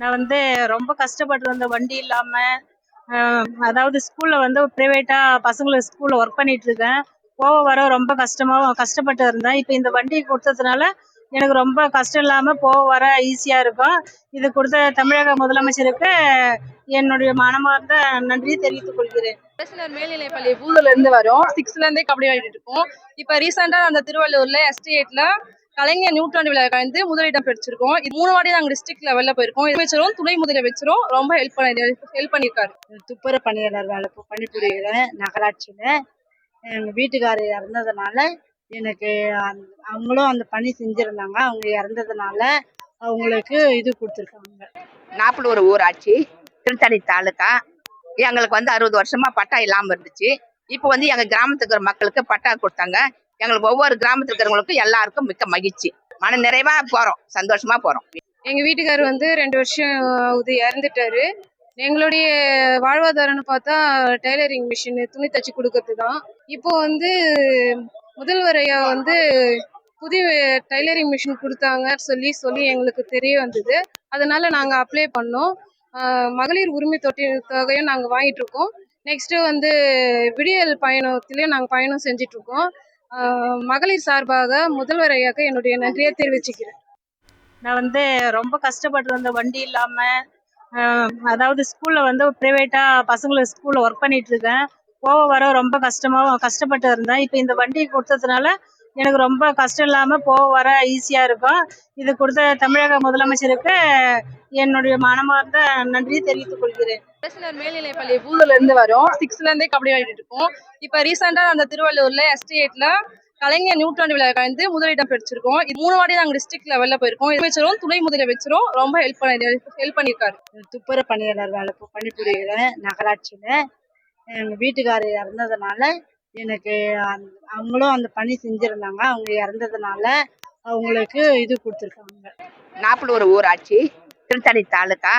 நான் வந்து ரொம்ப கஷ்டப்பட்டு இருந்தேன் வண்டி இல்லாம அதாவது ஸ்கூல்ல வந்து பிரைவேட்டா பசங்களுக்கு ஸ்கூல்ல ஒர்க் பண்ணிட்டு இருக்கேன். போக வர ரொம்ப கஷ்டமாக கஷ்டப்பட்டு இருந்தேன். இப்போ இந்த வண்டி கொடுத்ததுனால எனக்கு ரொம்ப கஷ்டம் இல்லாமல் போக வர ஈஸியா இருக்கும். இது கொடுத்த தமிழக முதலமைச்சருக்கு என்னுடைய மனமார்ந்த நன்றியை தெரிவித்துக் கொள்கிறேன். பேசினர் மேல்நிலைப்பள்ளி பூதூர்ல இருந்து வரும். சிக்ஸ்ல இருந்தே கபடி விளையாடிட்டு இருக்கோம். இப்போ ரீசெண்டா அந்த திருவள்ளூர்ல எஸ்டேட்ல கலைஞர் நூற்றாண்டு விழா கலந்து முதலிடம் பெற்றிருக்கோம். இது மூணு வாட்டி நாங்கள் டிஸ்ட்ரிக்ட் லெவல்ல போயிருக்கோம். அமைச்சரும் துணை முதலமைச்சரும் ரொம்ப ஹெல்ப் பண்ணி ஹெல்ப் பண்ணியிருக்காரு. துப்புரவு பணியாளர் வேலை பணிபுரிகிறேன் நகராட்சியில் எங்கள் வீட்டுக்காரர் இறந்ததுனால எனக்கு அவங்களும் அந்த பணி செஞ்சுருந்தாங்க. அவங்க இறந்ததுனால அவங்களுக்கு இது கொடுத்துருக்காங்க. நாப்பலூர் ஊராட்சி திருத்தணி தாலுக்கா எங்களுக்கு வந்து அறுபது வருஷமா பட்டா இல்லாம இருந்துச்சு. இப்போ வந்து எங்க கிராமத்துக்கு மக்களுக்கு பட்டா கொடுத்தாங்க. எங்களுக்கு ஒவ்வொரு கிராமத்துல இருக்கிறவங்களுக்கும் எல்லாருக்கும் மிக்க மகிழ்ச்சி. மன நிறைவா போறோம். சந்தோஷமா போறோம். எங்க வீட்டுக்காரர் வந்து ரெண்டு வருஷம் இது இறந்துட்டாரு. எங்களுடைய வாழ்வாதாரம்னு பார்த்தா டெய்லரிங் மிஷின் துணி தச்சு கொடுக்கறது தான் இப்போ வந்து முதல்வரையா வந்து புதிய டைலரிங் மிஷின் கொடுத்தாங்க சொல்லி சொல்லி எங்களுக்கு தெரிய வந்தது. அதனால நாங்கள் அப்ளை பண்ணோம். மகளிர் உரிமை தொட்டி தொகையும் நாங்கள் வாங்கிட்டு இருக்கோம். நெக்ஸ்ட்டு வந்து விடியல் பயணத்திலையும் நாங்கள் பயணம் செஞ்சுட்டு இருக்கோம். மகளிர் சார்பாக முதல்வர் ஐயாக்கு என்னுடைய நன்றியை தெரிவிச்சுக்கிறேன். நான் வந்து ரொம்ப கஷ்டப்பட்டு வந்த வண்டி இல்லாம அதாவது ஸ்கூல்ல வந்து பிரைவேட்டா பசங்களுக்கு ஸ்கூல்ல ஒர்க் பண்ணிட்டு இருக்கேன். போக வர ரொம்ப கஷ்டமாக கஷ்டப்பட்டு இருந்தேன். இப்போ இந்த வண்டி கொடுத்ததுனால எனக்கு ரொம்ப கஷ்டம் இல்லாம போக வர ஈஸியா இருக்கும். இது கொடுத்த தமிழக முதலமைச்சருக்கு என்னுடைய மனமார்ந்த நன்றியை தெரிவித்துக் கொள்கிறேன். அரசினர் மேல்நிலைப்பள்ளி பூதூர்ல இருந்து வரோம். சிக்ஸ்த்ல இருந்தே கபடி விளையாடிட்டு இருக்கோம். இப்போ ரீசெண்டா அந்த திருவள்ளூர்ல எஸ்டிஎட்ல கலைஞர் நூற்றாண்டு விழா கலந்து முதலிடம் பெற்றிருக்கோம். இது மூணு வாட்டி நாங்கள் டிஸ்ட்ரிக்ட் லெவல்ல போயிருக்கோம். அமைச்சரும் துணை முதலமைச்சரும் ரொம்ப ஹெல்ப் பண்ணி ஹெல்ப் பண்ணியிருக்காரு. துப்புரவு பணியாளர் வேலை பணிபுரிகிறேன் நகராட்சியில் எங்கள் வீட்டுக்காரர் இறந்ததுனால எனக்கு அவங்களும் அந்த பணி செஞ்சுருந்தாங்க. அவங்க இறந்ததுனால அவங்களுக்கு இது கொடுத்துருக்காங்க. நாப்பலூர் ஊராட்சி திருத்தணி தாலுக்கா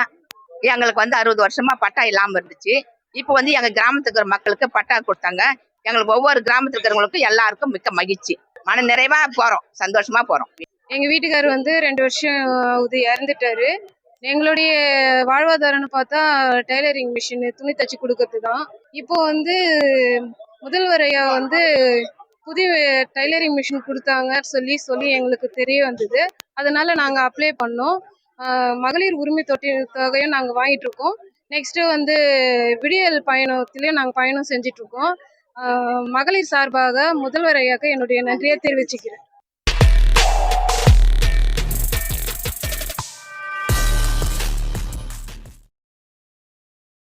எங்களுக்கு வந்து அறுபது வருஷமா பட்டா இல்லாம இருந்துச்சு. இப்போ வந்து எங்க கிராமத்துக்கு இருக்கிற மக்களுக்கு பட்டா கொடுத்தாங்க. எங்களுக்கு ஒவ்வொரு கிராமத்துல இருக்கிறவங்களுக்கும் எல்லாருக்கும் மிக்க மகிழ்ச்சி. மன நிறைவா போறோம். சந்தோஷமா போறோம். எங்க வீட்டுக்காரர் வந்து ரெண்டு வருஷம் ஆகுது இறந்துட்டாரு. எங்களுடைய வாழ்வாதாரம்னு பார்த்தா டெய்லரிங் மிஷின் துணி தச்சு கொடுக்கறது தான் இப்போ வந்து முதல்வரையா வந்து புதிய டைலரிங் மிஷின் கொடுத்தாங்க சொல்லி சொல்லி எங்களுக்கு தெரிய வந்தது. அதனால நாங்கள் அப்ளை பண்ணோம். மகளிர் உரிமை தொட்டி தொகையும் நாங்கள் வாங்கிட்டு இருக்கோம். நெக்ஸ்ட்டு வந்து விடியல் பயணத்திலையும் நாங்கள் பயணம் செஞ்சுட்டு இருக்கோம். மகளிர் சார்பாக முதல்வர் ஐயாக்கு என்னுடைய நன்றியை தெரிவிச்சுக்கிறேன்.